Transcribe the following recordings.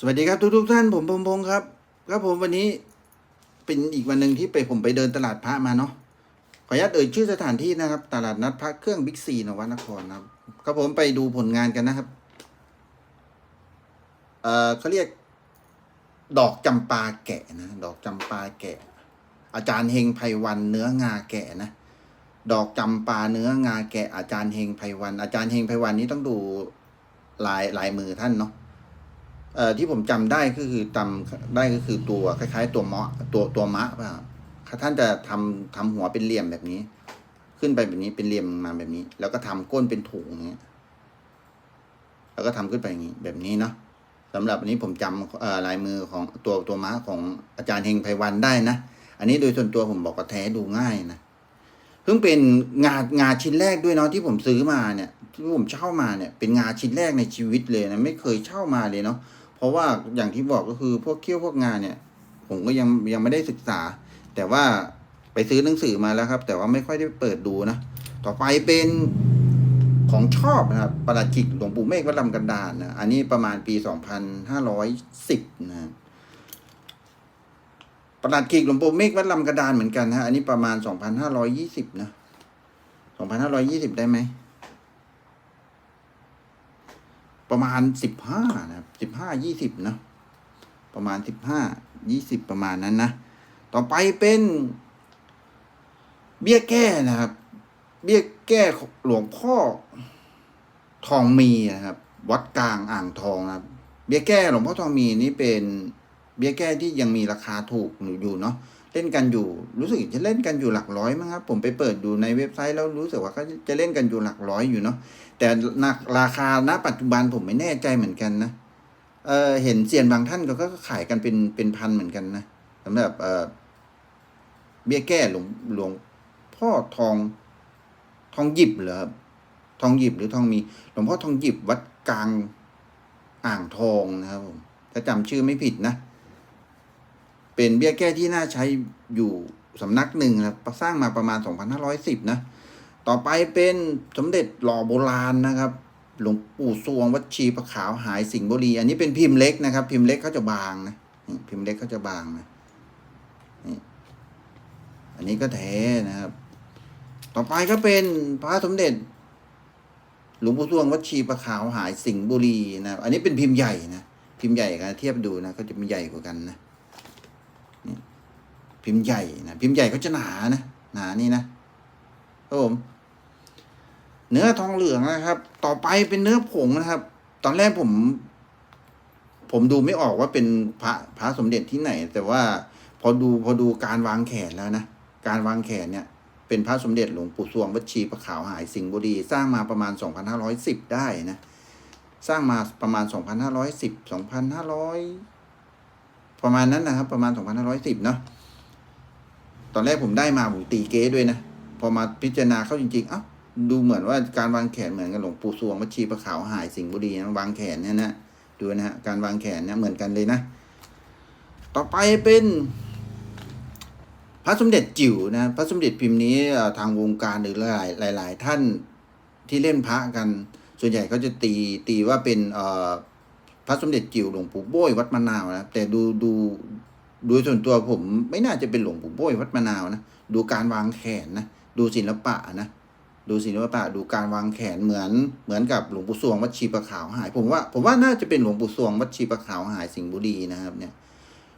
สวัสดีครับทุกทุกท่านผมพงพงศ์ครับครับผมวันนี้เป็นอีกวันหนึ่งที่ไปผมไปเดินตลาดพระมาเนาะขออนุญาตเอ่ยชื่อสถานที่นะครับ ตลาดนัดพระเครื่องบิ๊กซีนวนครนะครับครับผมไปดูผลงานกันนะครับเอ่อเขาเรียก ดอกจำปาแกะนะดอกจำปาแกะ อาจารย์เฮงไพวันเนื้องาแกะนะดอกจำปาเนื้องาแกะอาจารย์เฮงไพวัน อาจารย์เฮงไพวันนี้ต้องดูลายลายมือท่านเนาะ เอ่อที่ผมจำได้ก็คือจำได้ก็คือตัวคล้าย ๆ ตัวเมาะตัวตัวมะป่ะท่านจะทำทำหัวเป็นเหลี่ยมแบบนี้ ขึ้นไปแบบนี้เป็นเหลี่ยมมาแบบนี้ แล้วก็ทำก้นเป็นถุงอย่างเงี้ยแล้วก็ทำขึ้นไปอย่างนี้แบบนี้เนาะสำหรับอันนี้ผมจำเอ่อลายมือของตัวตัวม้าของอาจารย์เฮงไพวันได้นะ อันนี้โดยส่วนตัวผมบอกว่าแท้ดูง่ายนะเพิ่งเป็นงางาชิ้นแรกด้วยเนาะที่ผมซื้อมาเนี่ยที่ผมเช่ามาเนี่ยเป็นงาชิ้นแรกในชีวิตเลยนะไม่เคยเช่ามาเลยเนาะ เพราะว่าอย่างที่บอกก็คือพวกเคี้ยวพวกงานเนี่ย ผมก็ยังยังไม่ได้ศึกษา แต่ว่าไปซื้อหนังสือมาแล้วครับ แต่ว่าไม่ค่อยได้เปิดดูนะ ต่อไปเป็นของชอบนะครับประหลัดจิกหลวงปู่เมฆวัดลำกันดารนะอันนี้ประมาณปีสองพันห้าร้อยสิบนะประหลัดกิกหลวงปู่เมฆวัดลำกระดานเหมือนกันนะอันนี้ประมาณสองพันห้าร้อยยี่สิบนะสองพันห้าร้อยยี่สิบได้ไหม ประมาณสิบห้านะครับสิบห้ายี่สิบนะ ประมาณสิบห้ายี่สิบประมาณนั้นนะ ต่อไปเป็น เบี้ยแก้นะครับ เบี้ยแก้หลวงพ่อทองมีนะครับ วัดกลางอ่างทองนะครับ เบี้ยแก้หลวงพ่อทองมีนี่เป็นเบี้ยแก้ที่ยังมีราคาถูกอยู่เนาะ เล่นกันอยู่ รู้สึกจะเล่นกันอยู่หลักร้อยมั้งครับ ผมไปเปิดดูในเว็บไซต์แล้วรู้สึกว่าเขาจะเล่นกันอยู่หลักร้อยอยู่เนาะแต่นักราคาณปัจจุบันผมไม่แน่ใจเหมือนกันนะเออเห็นเซียนบางท่านก็ก็ขายกันเป็นเป็นพันเหมือนกันนะสำหรับเออเบี้ยแก้หลวงหลวงพ่อทองทองหยิบเหรอครับทองหยิบหรือทองมีหลวงพ่อทองหยิบวัดกลางอ่างทองนะครับผมถ้าจำชื่อไม่ผิดนะ เป็นเบี้ยแก้ที่น่าใช้อยู่สำนักหนึ่งนะครับสร้างมาประมาณ 2510 นะ ต่อไปเป็นสมเด็จหล่อโบราณนะครับ หลวงปู่สวงวัดชีประขาวหายสิงห์บุรี อันนี้เป็นพิมพ์เล็กนะครับ พิมพ์เล็กเขาจะบางนะพิมพ์เล็กเขาจะบางนะอันนี้ก็แท้นะครับ ต่อไปก็เป็นพระสมเด็จ หลวงปู่สวงวัดชีประขาวหายสิงห์บุรีนะ อันนี้เป็นพิมพ์ใหญ่นะ พิมพ์ใหญ่กันเทียบดูนะก็จะมีใหญ่กว่ากันนะ พิมพ์ใหญ่นะพิมพ์ใหญ่เขาจะหนานะหนานี่นะครับผมเนื้อทองเหลืองนะครับ ต่อไปเป็นเนื้อผงนะครับ ตอนแรกผม ผมดูไม่ออกว่าเป็นพระพระสมเด็จที่ไหน แต่ว่าพอดูพอดูการวางแขนแล้วนะการวางแขนเนี่ยเป็นพระสมเด็จหลวงปู่สวงวัชีประขาวหายสิงห์บุรี สร้างมาประมาณ 2510 ได้นะ สร้างมาประมาณ 2510 2500 ประมาณนั้นนะครับ ประมาณ 2510 เนาะ ตอนแรกผมได้มาผมตีเก้ด้วยนะ พอมาพิจารณาเข้าจริงๆเอ้าดูเหมือนว่าการวางแขนเหมือนกับหลวงปู่สวงวัดชีประขาวหายสิงห์บุรีนะวางแขนเนี่ยนะดูนะฮะการวางแขนเนี่ยเหมือนกันเลยนะ ต่อไปเป็น พระสมเด็จจิ๋วนะพระสมเด็จพิมพ์นี้ทางวงการหรือหลายหลายๆท่านที่เล่นพระกัน ส่วนใหญ่เขาจะตีตีว่าเป็นพระสมเด็จจิ๋วหลวงปู่โบ้ยวัดมะนาวนะแต่ดูดู โดยส่วนตัวผมไม่น่าจะเป็นหลวงปู่โบ้ยวัดมะนาวนะ ดูการวางแขนนะ ดูศิลปะนะ ดูศิลปะ ดูการวางแขนเหมือนเหมือนกับหลวงปู่สวงวัดชีประขาวหาย ผมว่าผมว่าน่าจะเป็นหลวงปู่สวงวัดชีประขาวหายสิงห์บุรีนะครับเนี่ย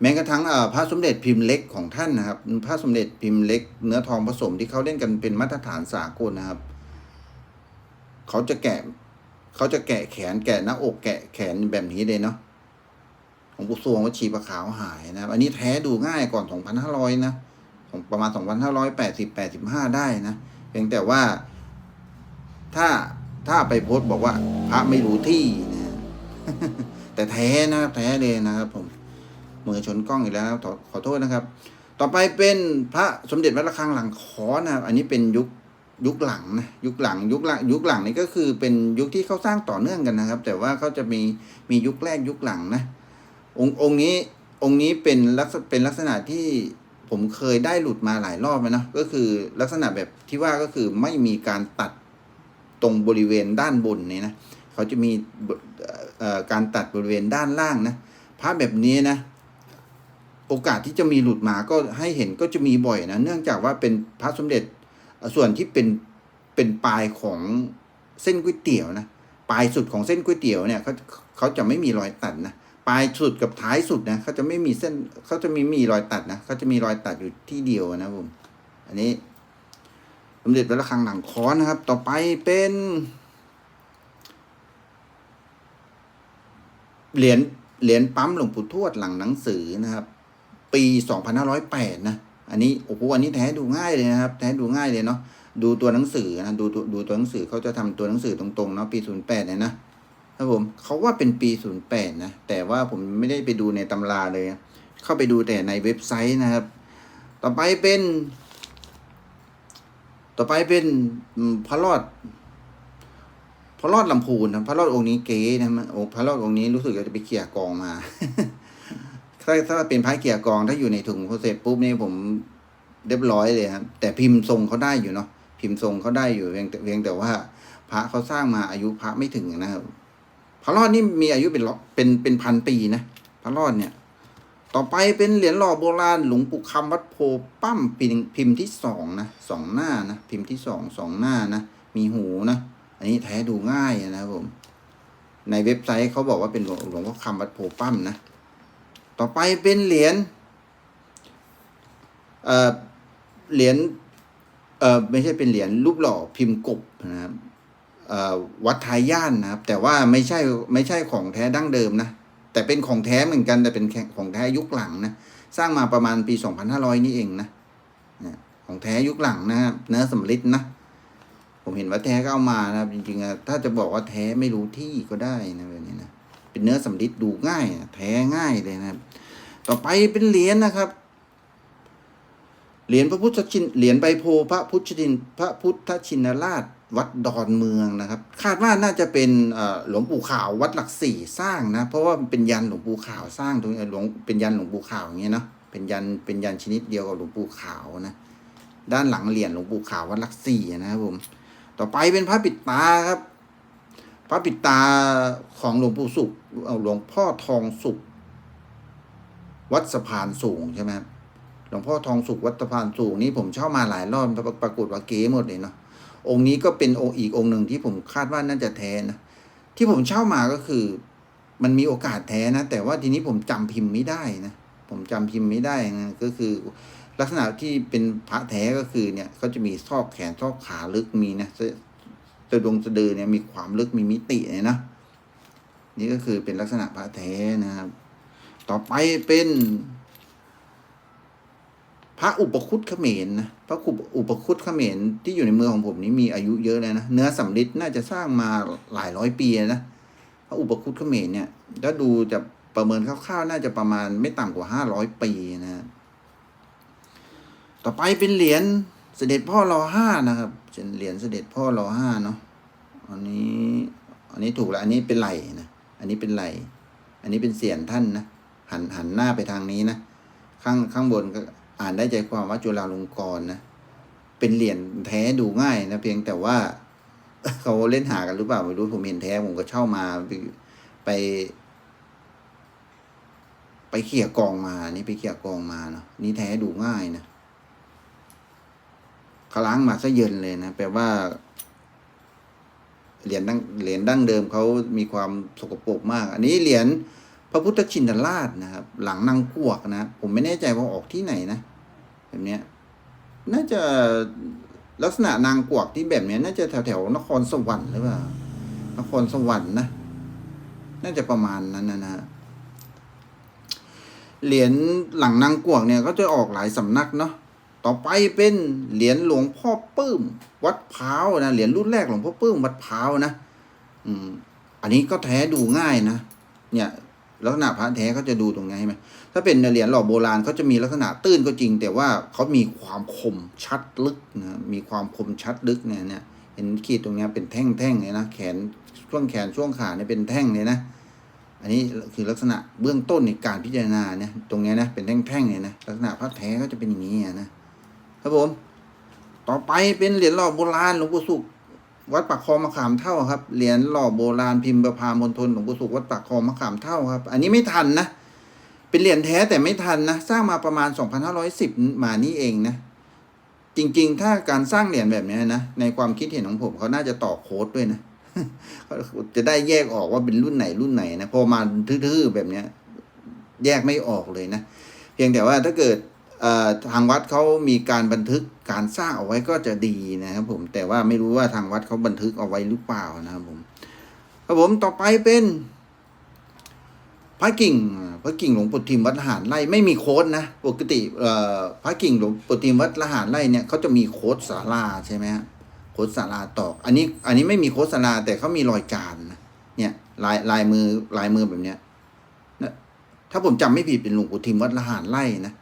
แม้กระทั่งพระสมเด็จพิมพ์เล็กของท่านนะครับ พระสมเด็จพิมพ์เล็ก เนื้อทองผสมที่เขาเล่นกันเป็นมาตรฐานสากลนะครับ เขาจะแกะเขาจะแกะแขนแกะหน้าอกแกะแขนแบบนี้เลยเนาะ ของปู่สวงวชีประขาวหายนะครับ อันนี้แท้ดูง่ายก่อน 2,500 นะของประมาณ 2,580 85 ได้นะ เพียงแต่ว่า ถ้าถ้าไปโพสต์บอกว่า พระไม่รู้ที่นะแต่แท้นะแท้เลยนะครับผมมือชนกล้องอีกแล้วขอขอโทษนะครับ ต่อไปเป็นพระสมเด็จวัดระฆังหลังขอนะครับ อันนี้เป็นยุคยุคหลังนะยุคหลังยุคหลังยุคหลังนี่ก็คือเป็นยุคที่เขาสร้างต่อเนื่องกันนะครับ แต่ว่าเขาจะมีมียุคแรกยุคหลังนะ องค์องค์นี้องค์นี้เป็นลักษณะเป็นลักษณะที่ผมเคยได้หลุดมาหลายรอบแล้วนะก็คือลักษณะแบบที่ว่าก็คือไม่มีการตัดตรงบริเวณด้านบนนี่นะเขาจะมีการตัดบริเวณด้านล่างนะพระแบบนี้นะโอกาสที่จะมีหลุดมาก็ให้เห็นก็จะมีบ่อยนะ เนื่องจากว่าเป็นพระสมเด็จส่วนที่เป็นเป็นปลายของเส้นก๋วยเตี๋ยวนะปลายสุดของเส้นก๋วยเตี๋ยวเนี่ยเขาเขาจะไม่มีรอยตัดนะ ปลายสุดกับท้ายสุดนะเขาจะไม่มีเส้นเขาจะมีมีรอยตัดนะเขาจะมีรอยตัดอยู่ที่เดียวนะผมอันนี้สมเด็จพระระฆังหลังค้อนนะครับ ต่อไปเป็นเหรียญเหรียญปั๊มหลวงปู่ทวดหลังหนังสือนะครับ ปี2508นห้าร้อยแปดนะอันนี้โอ้โหอันนี้แท้ดูง่ายเลยนะครับ แท้ดูง่ายเลยเนาะดูตัวหนังสือนะดูตัวดูตัวหนังสือเขาจะทำตัวหนังสือตรงๆเนาะปี08เนี่ยนะ ครับผมเขาว่าเป็นปี 08 นะ แต่ว่าผมไม่ได้ไปดูในตำราเลย เข้าไปดูแต่ในเว็บไซต์นะครับ ต่อไปเป็น ต่อไปเป็นพระรอดพระรอดลำพูนนะพระรอดองค์นี้เก๋นะมันโอ้พระรอดองค์นี้รู้สึกจะไปเขี่ยกองมาถ้าถ้าเป็นพระเกี่ยกองถ้าอยู่ในถุงเขาเสร็จปุ๊บนี่ผมเรียบร้อยเลยครับ แต่พิมพ์ทรงเขาได้อยู่เนาะพิมพ์ทรงเขาได้อยู่เพียงแต่เพียงแต่ว่า พระเขาสร้างมาอายุพระไม่ถึงนะครับ พระรอดนี่มีอายุเป็นร้อยเป็นเป็นพันปีนะพระรอดเนี่ย ต่อไปเป็นเหรียญหล่อโบราณหลวงปู่คำวัดโพปั้มพิมพ์พิมที่สองนะสองหน้านะพิมพ์ที่สองสองหน้านะมีหูนะอันนี้แท้ดูง่ายนะครับผม ในเว็บไซต์เขาบอกว่าเป็นหลวงหลวงพ่อคำวัดโพปั้มนะ ต่อไปเป็นเหรียญเอ่อเหรียญเอ่อไม่ใช่เป็นเหรียญรูปหล่อพิมพ์กบนะครับ วัดทายย่านนะครับ แต่ว่าไม่ใช่ไม่ใช่ของแท้ดั้งเดิมนะ แต่เป็นของแท้เหมือนกัน แต่เป็นของแท้ยุคหลังนะสร้างมาประมาณปี 2500 นี่เองนะเนี่ยของแท้ยุคหลังนะครับเนื้อสำริดนะผมเห็นว่าแท้ก็เอามานะครับ จริงๆถ้าจะบอกว่าแท้ไม่รู้ที่ก็ได้นะแบบนี้นะเป็นเนื้อสำริดดูง่ายอะแท้ง่ายเลยนะครับ ต่อไปเป็นเหรียญนะครับเหรียญพระพุทธชินเหรียญใบโพพระพุทธชินพระพุทธชินราช วัดดอนเมืองนะครับ คาดว่าน่าจะเป็นหลวงปู่ขาววัดหลักสี่สร้างนะ เพราะว่าเป็นยันหลวงปู่ขาวสร้างตรงนี้หลวงเป็นยันหลวงปู่ขาวอย่างเงี้ยเนาะเป็นยันเป็นยันชนิดเดียวกับหลวงปู่ขาวนะ ด้านหลังเหรียญหลวงปู่ขาววัดหลักสี่นะครับผมต่อไปเป็นพระปิดตาครับ พระปิดตาของหลวงปู่สุขหลวงพ่อทองสุข วัดสะพานสูงใช่ไหมครับหลวงพ่อทองสุขวัดสะพานสูงนี่ผมเช่ามาหลายรอบปรปรากฏว่าเก๋หมดเลยเนาะ องค์นี้ก็เป็นองค์อีกองค์หนึ่งที่ผมคาดว่าน่าจะแท้นะที่ผมเช่ามาก็คือ มันมีโอกาสแท้นะ แต่ว่าทีนี้ผมจำพิมพ์ไม่ได้นะผมจำพิมพ์ไม่ได้นะก็คือ ลักษณะที่เป็นพระแท้ก็คือเนี่ยเขาจะมีซอกแขนซอกขาลึกมีนะสะดวงสะดือเนี่ยมีความลึกมีมิติเลยนะนี่ก็คือเป็นลักษณะพระแท้นะครับ ต่อไปเป็น พระอุปคุตเขมรนะพระอุปคุตเขมรที่อยู่ในมือของผมนี้มีอายุเยอะเลยนะเนื้อสำริดน่าจะสร้างมาหลายร้อยปีนะพระอุปคุตเขมรเนี่ยถ้าดูจะประเมินคร่าวๆน่าจะประมาณไม่ต่ำกว่าห้าร้อยปีนะต่อไปเป็นเหรียญเสด็จพ่อรอห้านะครับเป็นเหรียญเสด็จพ่อรอห้าเนาะอันนี้อันนี้ถูกแล้วอันนี้เป็นไหลนะอันนี้เป็นไหลอันนี้เป็นเสียนท่านนะหันหันหน้าไปทางนี้นะข้างข้างบนก็ อ่านได้ใจความว่าจุฬาลงกรณ์นะ เป็นเหรียญแท้ดูง่ายนะเพียงแต่ว่าเขาเล่นหากันหรือเปล่าไม่รู้ผมเห็นแท้ผมก็เช่ามาไปไป ไปเขี่ยกองมา นี่ไปเขี่ยกองมาเนาะนี่แท้ดูง่ายนะเขาล้างมาซะเย็นเลยนะแปลว่าเหรียญดั้งเหรียญดั้งเดิมเขามีความสกปรกมาก อันนี้เหรียญพระพุทธชินราชนะครับ หลังนางกวกนะ ผมไม่แน่ใจว่าออกที่ไหนนะ แบบเนี้ยน่าจะลักษณะนางกวักที่แบบเนี้ย น่าจะแถวแถวนครสวรรค์หรือเปล่านครสวรรค์นะน่าจะประมาณนั้นนะนะเหรียญหลังนางกวักเนี่ยก็จะออกหลายสำนักเนาะต่อไปเป็นเหรียญหลวงพ่อปื้ม วัดพร้าวนะเหรียญรุ่นแรกหลวงพ่อปื้มวัดพร้าวนะ อืม อันนี้ก็แท้ดูง่ายนะเนี่ย ลักษณะพระแท้เขาจะดูตรงนี้ใช่ไหมถ้าเป็นเหรียญหล่อโบราณเขาจะมีลักษณะตื้นก็จริง แต่ว่าเขามีความคมชัดลึกนะมีความคมชัดลึกเนี่ยเนี่ยเห็นขีดตรงนี้เป็นแท่งแท่งเลยนะแขนช่วงแขนช่วงขาเนี่ยเป็นแท่งเลยนะ อันนี้คือลักษณะเบื้องต้นในการพิจารณาเนี่ยตรงนี้นะเป็นแท่งๆเนี่ยนะลักษณะพระแท้ก็จะเป็นอย่างนี้นะครับผมต่อไปเป็นเหรียญหล่อโบราณหลวงปู่สุข วัดปากคลองมะขามเท่าครับ เหรียญหล่อโบราณพิมพ์ประพามณฑลหลวงปู่สุขวัดปากคลองมะขามเท่าครับ อันนี้ไม่ทันนะ เป็นเหรียญแท้แต่ไม่ทันนะ สร้างมาประมาณ 2510 มานี่เองนะ จริงๆ ถ้าการสร้างเหรียญแบบนี้นะ ในความคิดเห็นของผมเขาน่าจะต่อโค้ดด้วยนะ จะได้แยกออกว่าเป็นรุ่นไหนรุ่นไหนนะ พอมาทื่อๆแบบเนี้ย แยกไม่ออกเลยนะ เพียงแต่ว่าถ้าเกิด ทางวัดเขามีการบันทึกการสร้างเอาไว้ก็จะดีนะครับผมแต่ว่าไม่รู้ว่าทางวัดเขาบันทึกเอาไว้หรือเปล่านะครับผมครับผมต่อไปเป็นพระกิ่งพระกิ่งหลวงปู่ทิมวัดละหารไร่ไม่มีโค้ดนะปกติพระกิ่งหลวงปู่ทิมวัดละหารไร่เนี่ยเขาจะมีโค้ดศาลาใช่ไหมฮะโค้ดศาลาตอกอันนี้อันนี้ไม่มีโค้ดศาลาแต่เขามีรอยจานเนี่ยลายลายมือลายมือแบบเนี้ยถ้าผมจำไม่ผิดเป็นหลวงปู่ทิมวัดละหารไร่นะเ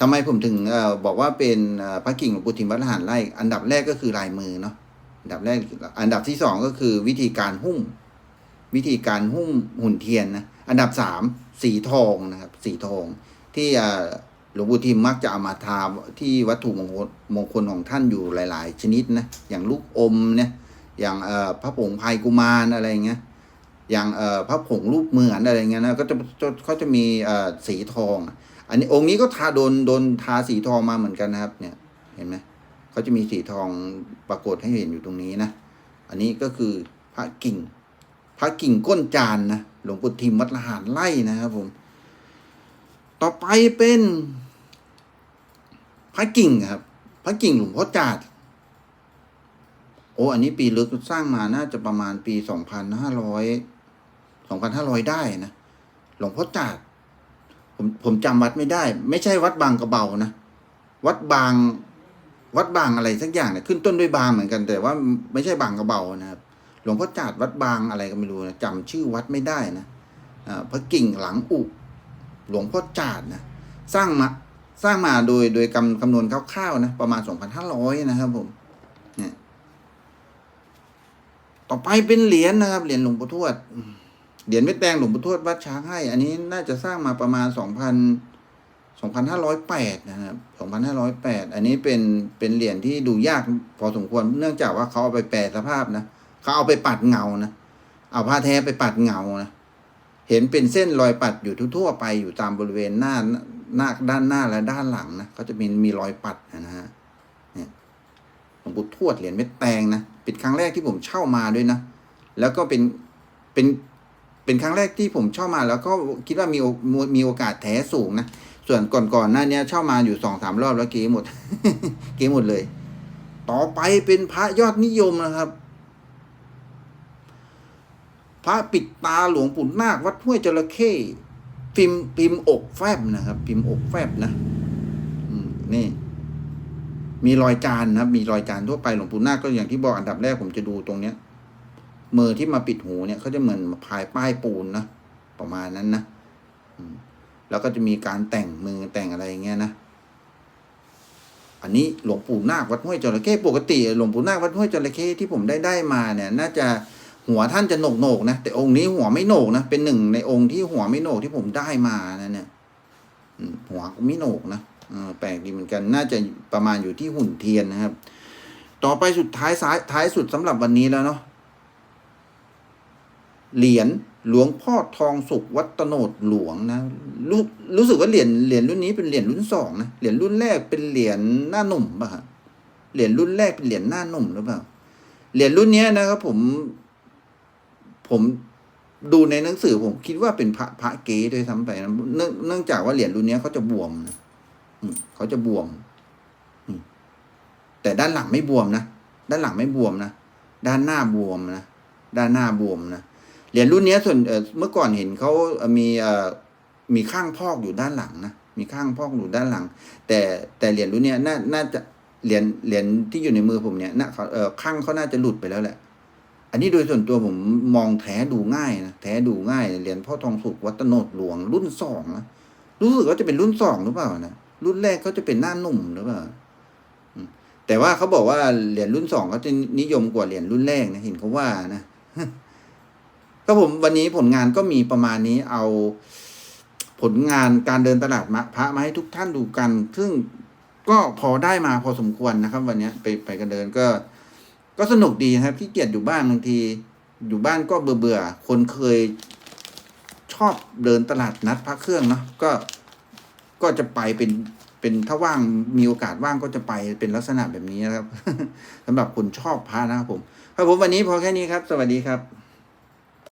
ทำไมผมถึงอบอกว่าเป็นพระกิ่งหลวงปู่ทิมวัดละหารไร่อันดับแรกก็คือลายมือเนาะอันดับแรกอันดับที่สองก็คือวิธีการหุ้ม วิธีการหุ้มหุ่นเทียนนะอันดับสามสีทองนะครับสีทอง ที่หลวงปู่ทิมมักจะเอามาทาที่วัตถุมงคลมงคลของท่านอยู่หลาย ๆ ชนิดนะอย่างลูกอมเนี่ยอย่างพระผงพายกุมารอะไรเงี้ยอย่างพระผงรูปเหมือนอะไรเงี้ยนะก็จะเขาจะมีสีทอง อันนี้องค์นี้ก็ทาโดนโดนทาสีทองมาเหมือนกันนะครับ เนี่ย เห็นไหมเขาจะมีสีทองปรากฏให้เห็นอยู่ตรงนี้นะ อันนี้ก็คือพระกิ่ง พระกิ่งก้นจานนะหลวงปู่ทิมวัดละหารไล่นะครับผม ต่อไปเป็นพระกิ่งครับ พระกิ่งหลวงพ่อจาดโอ้อันนี้ปีลึกสร้างมาน่าจะประมาณปีสองพันห้าร้อยสองพันห้าร้อยได้นะหลวงพ่อจาด ผมผมจำวัดไม่ได้ ไม่ใช่วัดบางกระเบานะ วัดบาง วัดบางอะไรสักอย่างเนี่ยขึ้นต้นด้วยบางเหมือนกัน แต่ว่าไม่ใช่บางกระเบานะครับ หลวงพ่อจาดวัดบางอะไรก็ไม่รู้นะจำชื่อวัดไม่ได้นะพระกิ่งหลังอุหลวงพ่อจาดนะสร้างมาสร้างมาโดยโดยคำคำนวณคร่าวๆนะประมาณสองพันห้าร้อยนะครับผมเนี่ยต่อไปเป็นเหรียญนะครับเหรียญหลวงปู่ทวดอื เหรียญเม็ดแดงหลวงปู่ทวดวัดช้างให้ อันนี้น่าจะสร้างมาประมาณสองพันสองพันห้าร้อยแปดนะครับสองพันห้าร้อยแปดอันนี้เป็นเป็นเหรียญที่ดูยากพอสมควร เนื่องจากว่าเขาเอาไปแปลสภาพนะเขาเอาไปปัดเงานะเอาผ้าแท้ไปปัดเงานะเห็นเป็นเส้นรอยปัดอยู่ทั่วๆไปอยู่ตามบริเวณหน้าหน้าด้านหน้าและด้านหลังนะเขาจะมีมีรอยปัดนะฮะเนี่ยหลวงปู่ทวดเหรียญเม็ดแตงนะเป็นครั้งแรกที่ผมเช่ามาด้วยนะ แล้วก็เป็นเป็น เป็นครั้งแรกที่ผมเช่ามาแล้วก็คิดว่ามีมีโอกาสแท้สูงนะ ส่วนก่อนๆหน้าเนี้ยเช่ามาอยู่สองสามรอบแล้วเก๋หมด เก๋หมดเลย ต่อไปเป็นพระยอดนิยมนะครับ พระปิดตาหลวงปู่นาควัดห้วยจระเข้พิมพ์พิมพ์อกแฟบนะครับ พิมพ์อกแฟบนะ อืมนี่ มีรอยจานนะครับ มีรอยจานทั่วไปหลวงปู่นาคก็อย่างที่บอกอันดับแรกผมจะดูตรงเนี้ย มือที่มาปิดหูเนี่ยเขาจะเหมือนพายป้ายปูนนะประมาณนั้นนะแล้วก็จะมีการแต่งมือแต่งอะไรอย่างเงี้ยนะอันนี้หลวงปู่นาควัดห้วยจระเข้ปกติหลวงปู่นาควัดห้วยจระเข้ที่ผมได้ได้มาเนี่ย น่าจะหัวท่านจะโหนกโหนกนะแต่องค์นี้หัวไม่โหนกนะเป็นหนึ่งในองค์ที่หัวไม่โหนกที่ผมได้มานะเนี่ยหัวไม่โหนกนะแปลกดีเหมือนกัน น่าจะประมาณอยู่ที่หุ่นเทียนนะครับ ต่อไปสุดท้ายซ้ายท้ายสุดสำหรับวันนี้แล้วเนาะ เหรียญหลวงพ่อทองสุขวัตโนดหลวงนะรู้รู้สึกว่าเหรียญเหรียญรุ่นนี้เป็นเหรียญรุ่นสองนะเหรียญรุ่นแรกเป็นเหรียญหน้าหนุ่มป่ะเหรียญรุ่นแรกเป็นเหรียญหน้าหนุ่มหรือเปล่าเหรียญรุ่นนี้นะครับผม ผมดูในหนังสือผมคิดว่าเป็นพระพระเก๋ด้วยซ้ำไปนะเนื่องจากว่าเหรียญรุ่นนี้เขาจะบวมนะเขาจะบวมแต่ด้านหลังไม่บวมนะด้านหลังไม่บวมนะด้านหน้าบวมนะด้านหน้าบวมนะ เหรียญรุ่นนี้ส่วนเมื่อก่อนเห็นเขามีมีข้างพอกอยู่ด้านหลังนะมีข้างพอกอยู่ด้านหลัง แต่แต่เหรียญรุ่นนี้น่าน่าจะเหรียญเหรียญที่อยู่ในมือผมเนี่ยน่าข้างเขาน่าจะหลุดไปแล้วแหละ อันนี้โดยส่วนตัวผมมองแท้ดูง่ายนะแท้ดูง่ายเหรียญพ่อทองสุกวัตโนดหลวงรุ่นสองนะรู้สึกว่าจะเป็นรุ่นสองหรือเปล่านะรุ่นแรกเขาจะเป็นหน้าหนุ่มหรือเปล่าแต่ว่าเขาบอกว่าเหรียญรุ่นสองเขาจะนิยมกว่าเหรียญรุ่นแรกนะเห็นเขาว่านะ ก็ผมวันนี้ผลงานก็มีประมาณนี้เอาผลงานการเดินตลาดมะพระมาให้ทุกท่านดูกัน ซึ่งก็พอได้มาพอสมควรนะครับ วันนี้ไปไปกันเดินก็ ก็สนุกดีครับที่เกียจอยู่บ้านบางที อยู่บ้านก็เบื่อเบื่อๆคนเคยชอบเดินตลาดนัดพระเครื่องเนาะก็ก็จะไปเป็นเป็นถ้าว่างมีโอกาสว่างก็จะไปเป็นลักษณะแบบนี้นะครับสำหรับคนชอบพระนะครับผมครับผมวันนี้พอแค่นี้ครับ สวัสดีครับ